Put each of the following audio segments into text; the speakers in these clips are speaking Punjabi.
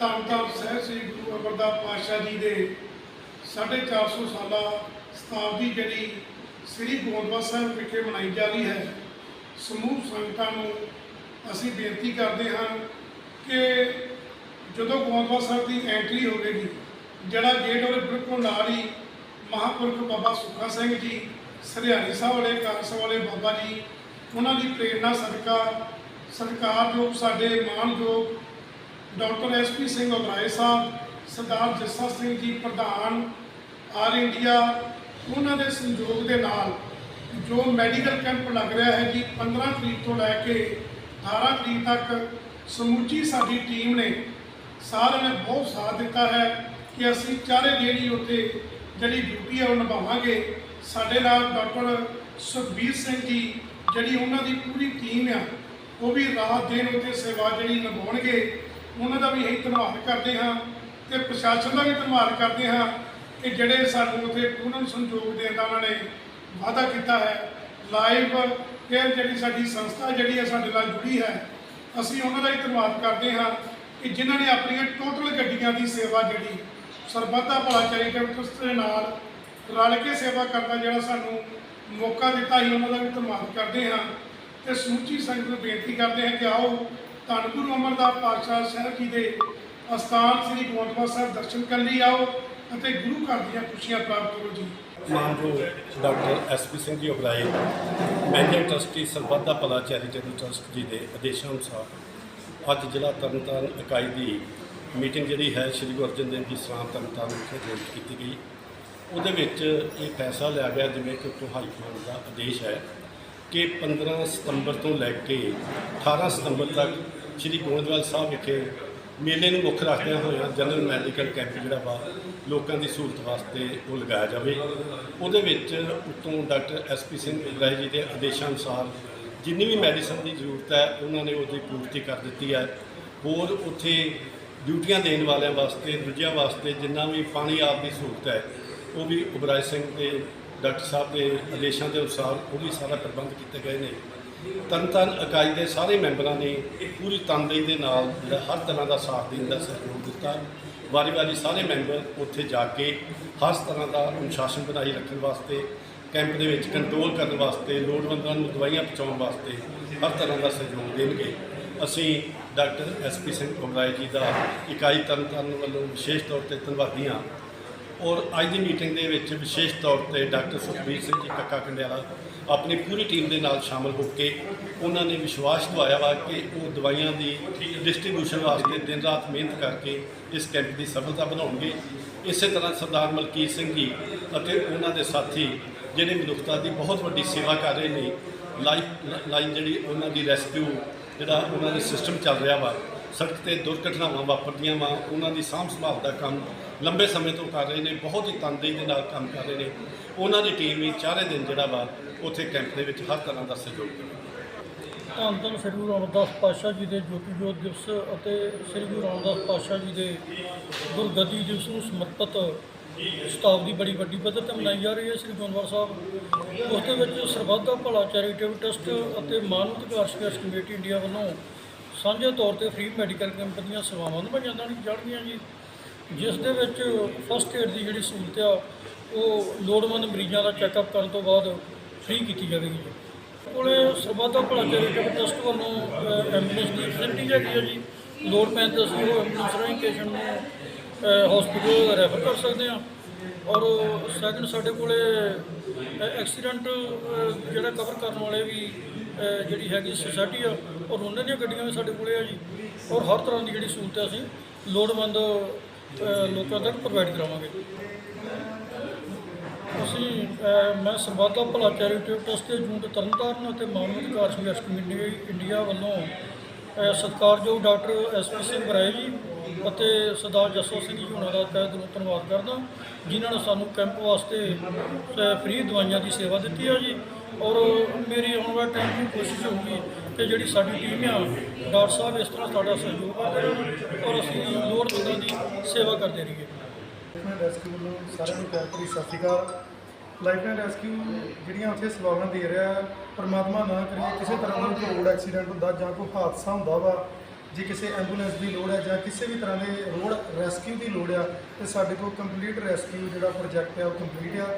ਧੰਨ ਧੰਨ ਸਹਿਬ ਸ੍ਰੀ ਗੁਰੂ ਅਮਰਦਾਸ ਪਾਤਸ਼ਾਹ ਜੀ ਦੇ 450 ਸਾਲਾ ਸ਼ਤਾਬਦੀ ਜਿਹੜੀ ਸ੍ਰੀ ਗੋਇੰਦਵਾਲ ਸਾਹਿਬ ਵਿਖੇ ਮਨਾਈ ਜਾ ਰਹੀ ਹੈ, ਸਮੂਹ ਸੰਗਤਾਂ ਨੂੰ ਅਸੀਂ ਬੇਨਤੀ ਕਰਦੇ ਹਾਂ ਕਿ ਜਦੋਂ ਗੋਇੰਦਵਾਲ ਸਾਹਿਬ ਦੀ ਐਂਟਰੀ ਹੋਵੇਗੀ, ਜਿਹੜਾ ਗੇਟ ਉਹਦੇ ਬਿਲਕੁਲ ਨਾਲ ਹੀ ਮਹਾਂਪੁਰਖ ਬਾਬਾ ਸੁੱਖਾ ਸਿੰਘ ਜੀ, ਸਰਿਆਣੀ ਸਾਹਿਬ ਵਾਲੇ ਕਾਰਸ ਵਾਲੇ ਬਾਬਾ ਜੀ, ਉਹਨਾਂ ਦੀ ਪ੍ਰੇਰਣਾ ਸਦਕਾ, ਸਤਿਕਾਰਯੋਗ ਸਾਡੇ ਮਾਨਯੋਗ ਡਾਕਟਰ ਐਸਪੀ ਸਿੰਘ ਉਗਰਾਏ ਸਾਹਿਬ, ਸਰਦਾਰ ਜੱਸਾ ਸਿੰਘ ਜੀ, ਪ੍ਰਧਾਨ ਆਲ ਇੰਡੀਆ, ਉਹਨਾਂ ਦੇ ਸੰਯੋਗ ਦੇ ਨਾਲ ਜੋ ਮੈਡੀਕਲ ਕੈਂਪ ਲੱਗ ਰਿਹਾ ਹੈ ਜੀ 15 ਤਰੀਕ ਤੋਂ ਲੈ ਕੇ 18 ਤਰੀਕ ਤੱਕ ਸਮੁੱਚੀ ਸਾਡੀ ਟੀਮ ਨੇ ਸਾਰਿਆਂ ਨੇ ਬਹੁਤ ਸਾਥ ਦਿੱਤਾ ਹੈ ਕਿ ਅਸੀਂ ਚਾਰੇ ਜਿਹੜੀ ਉੱਥੇ ਜਿਹੜੀ ਡਿਊਟੀ ਹੈ ਉਹ ਨਿਭਾਵਾਂਗੇ। ਸਾਡੇ ਨਾਲ ਡਾਕਟਰ ਸੁਖਬੀਰ ਸਿੰਘ ਜੀ, ਜਿਹੜੀ ਉਹਨਾਂ ਦੀ ਪੂਰੀ ਟੀਮ ਆ, ਉਹ ਵੀ ਰਾਤ ਦਿਨ ਉੱਥੇ ਸੇਵਾ ਜਿਹੜੀ ਨਿਭਾਉਣਗੇ। ਉਹਨਾਂ ਦਾ ਵੀ ਅਸੀਂ ਧੰਨਵਾਦ ਕਰਦੇ ਹਾਂ ਤੇ ਪ੍ਰਸ਼ਾਸਨ ਦਾ ਵੀ ਧੰਨਵਾਦ ਕਰਦੇ ਹਾਂ ਕਿ ਜਿਹੜੇ ਸਾਨੂੰ ਉੱਥੇ ਪੂਰਨ ਸੰਯੋਗ ਦੇਣ ਦਾ ਉਹਨਾਂ ਨੇ ਵਾਅਦਾ ਕੀਤਾ ਹੈ। ਲਾਈਵ ਕੇਅਰ ਜਿਹੜੀ ਸਾਡੀ ਸੰਸਥਾ ਜਿਹੜੀ ਹੈ ਸਾਡੇ ਨਾਲ ਜੁੜੀ ਹੈ, ਅਸੀਂ ਉਹਨਾਂ ਦਾ ਹੀ ਧੰਨਵਾਦ ਕਰਦੇ ਹਾਂ ਕਿ ਜਿਨ੍ਹਾਂ ਨੇ ਆਪਣੀਆਂ ਟੋਟਲ ਗੱਡੀਆਂ ਦੀ ਸੇਵਾ ਜਿਹੜੀ ਸਰਬੱਤਾ ਦਾ ਭਲਾ ਚੈਰੀਟੇਬਲ ਟਰਸਟ ਦੇ ਨਾਲ ਰਲ ਕੇ ਸੇਵਾ ਕਰਨ ਦਾ ਜਿਹੜਾ ਸਾਨੂੰ ਮੌਕਾ ਦਿੱਤਾ ਸੀ, ਉਹਨਾਂ ਦਾ ਵੀ ਧੰਨਵਾਦ ਕਰਦੇ ਹਾਂ ਤੇ ਸਮੁੱਚੀ ਸੰਗਤ ਨੂੰ ਬੇਨਤੀ ਕਰਦੇ ਹਾਂ ਕਿ ਆਓ ਧੰਨ ਗੁਰੂ ਅਮਰਦਾਸ ਪਾਤਸ਼ਾਹ ਸਾਹਿਬ ਜੀ ਦੇ ਅਸਥਾਨ ਸ੍ਰੀ ਗੋਇੰਦਵਾਲ ਸਾਹਿਬ ਦਰਸ਼ਨ ਕਰਨ ਲਈ ਆਓ ਅਤੇ ਗੁਰੂ ਘਰ ਦੀਆਂ ਖੁਸ਼ੀਆਂ ਪ੍ਰਾਪਤ ਕਰੋ ਜੀ। ਮਾਨਯੋਗ doctor SP Singh ji Oberoi manager trustee Sarbat da Bhala charitable trust ਜੀ ਦੇ ਆਦੇਸ਼ਾਂ ਅਨੁਸਾਰ ਅੱਜ ਜ਼ਿਲ੍ਹਾ ਤਰਨਤਾਰਨ ਇਕਾਈ ਦੀ ਮੀਟਿੰਗ ਜਿਹੜੀ ਹੈ, ਸ਼੍ਰੀ ਗੁਰੂ ਅਰਜਨ ਦੇਵ ਜੀ ਸਰਾਂ ਤਰਨਤਾਰਨ ਵਿਖੇ ਆਯੋਜਿਤ ਕੀਤੀ ਗਈ। ਉਹਦੇ ਵਿੱਚ ਇਹ ਫੈਸਲਾ ਲਿਆ ਗਿਆ ਜਿਵੇਂ ਕਿ ਉੱਥੋਂ ਹਾਈ ਕਮਾਂਡ ਦਾ ਆਦੇਸ਼ ਹੈ। ਕਿ 15 ਸਤੰਬਰ ਤੋਂ ਲੈ ਕੇ 18 ਸਤੰਬਰ ਤੱਕ ਸ਼੍ਰੀ ਗੋਇੰਦਵਾਲ ਸਾਹਿਬ ਵਿਖੇ ਮੇਲੇ ਨੂੰ ਮੁੱਖ ਰੱਖਦਿਆਂ ਹੋਇਆ ਜਨਰਲ ਮੈਡੀਕਲ ਕੈਂਪ ਜਿਹੜਾ ਵਾ, ਲੋਕਾਂ ਦੀ ਸਹੂਲਤ ਵਾਸਤੇ ਉਹ ਲਗਾਇਆ ਜਾਵੇ। ਉਹਦੇ ਵਿੱਚ ਉਤੋਂ ਡਾਕਟਰ ਐਸਪੀ ਸਿੰਘ ਉਬਰਾਏ ਜੀ ਦੇ ਆਦੇਸ਼ਾਂ ਅਨੁਸਾਰ ਜਿੰਨੀ ਵੀ ਮੈਡੀਸਨ ਦੀ ਜ਼ਰੂਰਤ ਹੈ, ਉਹਨਾਂ ਨੇ ਉਹਦੀ ਪੂਰਤੀ ਕਰ ਦਿੱਤੀ ਹੈ। ਹੋਰ ਉੱਥੇ ਡਿਊਟੀਆਂ ਦੇਣ ਵਾਲਿਆਂ ਵਾਸਤੇ, ਦੂਜਿਆਂ ਵਾਸਤੇ ਜਿੰਨਾ ਵੀ ਪਾਣੀ ਆਪ ਦੀ ਸਹੂਲਤ ਹੈ, ਉਹ ਵੀ ਉਬਰਾਏ ਸਿੰਘ ਦੇ ਡਾਕਟਰ ਸਾਹਿਬ ਦੇ ਆਦੇਸ਼ਾਂ ਦੇ ਅਨੁਸਾਰ ਉਹ ਵੀ ਸਾਰਾ ਪ੍ਰਬੰਧ ਕੀਤੇ ਗਏ ਨੇ। ਤਰਨਤਾਰਨ ਇਕਾਈ ਦੇ ਸਾਰੇ ਮੈਂਬਰਾਂ ਨੇ ਪੂਰੀ ਤਨਦੇਹੀ ਦੇ ਨਾਲ ਜਿਹੜਾ ਹਰ ਤਰ੍ਹਾਂ ਦਾ ਸਾਥ ਦੇਣ ਦਾ ਸਹਿਯੋਗ ਦਿੱਤਾ। ਵਾਰੀ-ਵਾਰੀ ਸਾਰੇ ਮੈਂਬਰ ਉੱਥੇ ਜਾ ਕੇ ਹਰ ਤਰ੍ਹਾਂ ਦਾ ਅਨੁਸ਼ਾਸਨ ਬਣਾਈ ਰੱਖਣ ਵਾਸਤੇ, ਕੈਂਪ ਦੇ ਵਿੱਚ ਕੰਟਰੋਲ ਕਰਨ ਵਾਸਤੇ, ਲੋੜਵੰਦਾਂ ਨੂੰ ਦਵਾਈਆਂ ਪਹੁੰਚਾਉਣ ਵਾਸਤੇ ਹਰ ਤਰ੍ਹਾਂ ਦਾ ਸਹਿਯੋਗ ਦੇਣਗੇ। ਅਸੀਂ ਡਾਕਟਰ ਐਸਪੀ ਸਿੰਘ ਕੁਮਰਾਏ ਜੀ ਦਾ ਇਕਾਈ ਤਰਨਤਾਰਨ ਵੱਲੋਂ ਵਿਸ਼ੇਸ਼ ਤੌਰ ਤੇ ਧੰਨਵਾਦੀ ਹਾਂ। ਔਰ ਅੱਜ ਦੀ ਮੀਟਿੰਗ ਦੇ ਵਿੱਚ ਵਿਸ਼ੇਸ਼ ਤੌਰ ਤੇ ਡਾਕਟਰ ਸੁਖਬੀਰ ਸਿੰਘ ਜੀ, ਕੱਕਾ ਕੰਡਿਆਲਾ ਆਪਣੀ ਪੂਰੀ ਟੀਮ ਦੇ ਨਾਲ ਸ਼ਾਮਲ ਹੋ ਕੇ ਉਹਨਾਂ ਨੇ ਵਿਸ਼ਵਾਸ ਦਿਵਾਇਆ ਵਾ ਕਿ ਉਹ ਦਵਾਈਆਂ ਦੀ ਡਿਸਟ੍ਰੀਬਿਊਸ਼ਨ ਵਾਸਤੇ ਦਿਨ ਰਾਤ ਮਿਹਨਤ ਕਰਕੇ ਇਸ ਕੈਂਪ ਦੀ ਸਫਲਤਾ ਬਣਾਉਣਗੇ। ਇਸੇ ਤਰ੍ਹਾਂ ਸਰਦਾਰ ਮਲਕੀਤ ਸਿੰਘ ਜੀ ਅਤੇ ਉਹਨਾਂ ਦੇ ਸਾਥੀ ਜਿਹੜੇ ਮਨੁੱਖਤਾ ਦੀ ਬਹੁਤ ਵੱਡੀ ਸੇਵਾ ਕਰ ਰਹੇ ਨੇ ਲਾਈਫ ਲਾਈਨ ਜਿਹੜੀ ਉਹਨਾਂ ਦੀ ਰੈਸਕਿਊ, ਜਿਹੜਾ ਉਹਨਾਂ ਦੇ ਸਿਸਟਮ ਚੱਲ ਰਿਹਾ ਵਾ ਸੜਕ ਤੇ ਦੁਰਘਟਨਾਵਾਂ ਵਾਪਰਦੀਆਂ ਵਾ, ਉਹਨਾਂ ਦੀ ਸਾਂਭ ਸੰਭਾਲ ਦਾ ਕੰਮ ਲੰਬੇ ਸਮੇਂ ਤੋਂ ਕਰ ਰਹੇ ਨੇ, ਬਹੁਤ ਹੀ ਤਨਦੇਹੀ ਦੇ ਨਾਲ ਕੰਮ ਕਰ ਰਹੇ ਨੇ। ਉਹਨਾਂ ਦੀ ਟੀਮ ਵੀ ਚਾਰੇ ਦਿਨ ਜਿਹੜਾ ਵਾ, ਉੱਥੇ ਕੈਂਪ ਦੇ ਵਿੱਚ ਹਰ ਤਰ੍ਹਾਂ ਦਾ ਸਹਿਯੋਗ ਕਰੇਗੀ ਧੰਨ ਧੰਨ ਸ੍ਰੀ ਗੁਰੂ ਰਾਮਦਾਸ ਪਾਤਸ਼ਾਹ ਜੀ ਦੇ ਜੋਤੀ ਜੋਤ ਦਿਵਸ ਅਤੇ ਸ੍ਰੀ ਗੁਰੂ ਰਾਮਦਾਸ ਪਾਤਸ਼ਾਹ ਜੀ ਦੇ ਗੁਰਗੱਦੀ ਦਿਵਸ ਨੂੰ ਸਮਰਪਿਤ ਸ਼ਤਾਬਦੀ ਬੜੀ ਵੱਡੀ ਪੱਧਰ ਤੇ ਮਨਾਈ ਜਾ ਰਹੀ ਹੈ। ਸ੍ਰੀ ਗੋਬਿੰਦਵਾਲ ਸਾਹਿਬ, ਉਸ ਦੇ ਵਿੱਚ ਸਰਬੱਤ ਦਾ ਭਲਾ ਚੈਰੀਟੇਬਲ ਟਰਸਟ ਅਤੇ ਮਾਨਵ ਅਧਿਕਾਰ ਸੰਘਰਸ਼ ਕਮੇਟੀ ਇੰਡੀਆ ਵੱਲੋਂ ਸਾਂਝੇ ਤੌਰ ਤੇ ਫ੍ਰੀ ਮੈਡੀਕਲ ਕੈਂਪ ਦੀਆਂ ਸੇਵਾਵਾਂ ਨਿਭਾਈਆਂ ਜਾਣਗੀਆਂ ਜੀ। ਜਿਸ ਦੇ ਵਿੱਚ ਫਸਟ ਏਡ ਦੀ ਜਿਹੜੀ ਸਹੂਲਤ ਆ ਉਹ ਲੋੜਵੰਦ ਮਰੀਜ਼ਾਂ ਦਾ ਚੈੱਕਅਪ ਕਰਨ ਤੋਂ ਬਾਅਦ ਫ੍ਰੀ ਕੀਤੀ ਜਾਵੇਗੀ ਜੀ। ਕੋਲੇ ਸਰਬੱਤ ਭਲਾ ਚੈਰੀਟੇਬਲ ਟਰਸਟ ਵੱਲੋਂ ਅ, ਐਂਬੂਲੈਂਸ ਦੀ ਫੈਸਿਲਿਟੀ ਹੈਗੀ ਹੈ ਜੀ ਲੋੜ ਪੈਣ ਤੇ ਅਸੀਂ ਉਹ ਐਂਬੂਲੈਂਸ ਰਾਹੀਂ ਪੇਸ਼ੈਂਟ ਨੂੰ ਹਸਪੀਟਲ ਰੈਫਰ ਕਰ ਸਕਦੇ ਹਾਂ। ਔਰ ਸੈਕਿੰਡ ਸਾਡੇ ਕੋਲੇ ਐਕਸੀਡੈਂਟ ਜਿਹੜਾ ਕਵਰ ਕਰਨ ਵਾਲੇ ਵੀ ਜਿਹੜੀ ਹੈਗੀ ਸੋਸਾਇਟੀ ਆ, ਔਰ ਉਹਨਾਂ ਦੀਆਂ ਗੱਡੀਆਂ ਵੀ ਸਾਡੇ ਕੋਲੇ ਆ ਜੀ। ਔਰ ਹਰ ਤਰ੍ਹਾਂ ਦੀ ਜਿਹੜੀ ਸਹੂਲਤ ਅਸੀਂ ਲੋੜਵੰਦ ਲੋਕਾਂ ਤੱਕ ਪ੍ਰੋਵਾਈਡ ਕਰਾਵਾਂਗੇ। ਅਸੀਂ ਮੈਂ ਸਰਬੱਤ ਦਾ ਭਲਾ ਚੈਰੀਟੇਬਲ ਟਰਸਟ ਦੇ ਜੂਨ ਤਰਨਤਾਰਨ ਅਤੇ ਮਾਨਵ ਅਧਿਕਾਰ ਸੰਘਰਸ਼ ਕਮੇਟੀ ਇੰਡੀਆ ਵੱਲੋਂ ਸਤਿਕਾਰਯੋਗ doctor S P Singh Oberoi ji ਅਤੇ ਸਰਦਾਰ ਜੱਸੋ ਸਿੰਘ ਜੀ ਹੋਣਾ ਦਾ ਤਹਿ ਦਿਲੋਂ ਧੰਨਵਾਦ ਕਰਦਾ, ਜਿਨ੍ਹਾਂ ਨੇ ਸਾਨੂੰ ਕੈਂਪ ਵਾਸਤੇ ਫ੍ਰੀ ਦਵਾਈਆਂ ਦੀ ਸੇਵਾ ਦਿੱਤੀ ਹੈ ਜੀ। ਔਰ ਮੇਰੀ ਆਉਣ ਵਾਲੇ ਟਾਈਮ ਦੀ ਕੋਸ਼ਿਸ਼ ਹੋਊਗੀ ਕਿ ਜਿਹੜੀ ਸਾਡੀ ਟੀਮ ਆ, ਡਾਕਟਰ ਸਾਹਿਬ ਇਸ ਤਰ੍ਹਾਂ ਸਾਡਾ ਸਹਿਯੋਗ ਕਰਦੇ ਔਰ ਅਸੀਂ ਲੋੜਵੰਦਾਂ ਦੀ ਸੇਵਾ ਕਰਦੇ ਰਹੀਏ। ਲਾਈਫਲਾਈਨ ਰੈਸਕਿਊ ਵੱਲੋਂ ਸਾਰਿਆਂ ਨੂੰ ਪਿਆਰ ਭਰੀ ਸਤਿ ਸ਼੍ਰੀ ਅਕਾਲ। ਲਾਈਫਲਾਈਨ ਰੈਸਕਿਊ ਜਿਹੜੀਆਂ ਉੱਥੇ ਸੇਵਾਵਾਂ ਦੇ ਰਿਹਾ, ਪਰਮਾਤਮਾ ਨਾ ਕਰੇ, ਕਿਸੇ ਤਰ੍ਹਾਂ ਦਾ ਕੋਈ ਰੋਡ ਐਕਸੀਡੈਂਟ ਹੁੰਦਾ ਜਾਂ ਕੋਈ ਹਾਦਸਾ ਹੁੰਦਾ ਵਾ, ਜੇ ਕਿਸੇ ਐਂਬੂਲੈਂਸ ਦੀ ਲੋੜ ਹੈ ਜਾਂ ਕਿਸੇ ਵੀ ਤਰ੍ਹਾਂ ਦੇ ਰੋਡ ਰੈਸਕਿਊ ਦੀ ਲੋੜ ਆ, ਤੇ ਸਾਡੇ ਕੋਲ ਕੰਪਲੀਟ ਰੈਸਕਿਊ ਜਿਹੜਾ ਪ੍ਰੋਜੈਕਟ ਹੈ ਉਹ ਕੰਪਲੀਟ ਆ।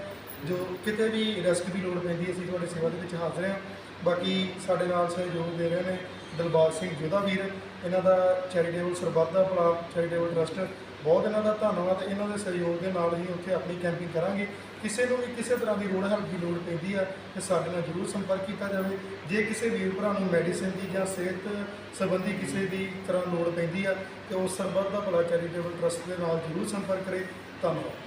ਜੋ ਕਿਤੇ ਵੀ ਰੈਸਕਿਊ ਦੀ ਲੋੜ ਪੈਂਦੀ ਹੈ, ਅਸੀਂ ਤੁਹਾਡੀ ਸੇਵਾ ਦੇ ਵਿੱਚ ਹਾਜ਼ਰ ਹਾਂ। ਬਾਕੀ ਸਾਡੇ ਨਾਲ ਸਹਿਯੋਗ ਦੇ ਰਹੇ ਨੇ ਦਿਲਬਾਗ ਸਿੰਘ ਜੋਧਾ ਵੀਰ ਇਹਨਾਂ ਦਾ ਚੈਰੀਟੇਬਲ ਸਰਬੱਤ ਦਾ ਭਲਾ ਚੈਰੀਟੇਬਲ ਟਰਸਟ ਬਹੁਤ ਇਹਨਾਂ ਦਾ ਧੰਨਵਾਦ। ਇਹਨਾਂ ਦੇ ਸਹਿਯੋਗ ਦੇ ਨਾਲ ਹੀ ਉੱਥੇ ਆਪਣੀ ਕੈਂਪਿੰਗ ਕਰਾਂਗੇ। ਕਿਸੇ ਨੂੰ ਵੀ ਕਿਸੇ ਤਰ੍ਹਾਂ ਦੀ ਰੋਡ ਹੈਲਪ ਦੀ ਲੋੜ ਪੈਂਦੀ ਆ ਤੇ ਸਾਡੇ ਨਾਲ ਜ਼ਰੂਰ ਸੰਪਰਕ ਕੀਤਾ ਜਾਵੇ। ਜੇ ਕਿਸੇ ਵੀਰ ਭਰਾ ਨੂੰ ਮੈਡੀਸਿਨ ਦੀ ਜਾਂ ਸਿਹਤ ਸੰਬੰਧੀ ਕਿਸੇ ਦੀ ਤਰ੍ਹਾਂ ਲੋੜ ਪੈਂਦੀ ਆ ਤੇ ਉਹ ਸਰਬੱਤ ਦਾ ਭਲਾ ਚੈਰੀਟੇਬਲ ਟਰਸਟ ਦੇ ਨਾਲ ਜ਼ਰੂਰ ਸੰਪਰਕ ਕਰੇ। ਧੰਨਵਾਦ।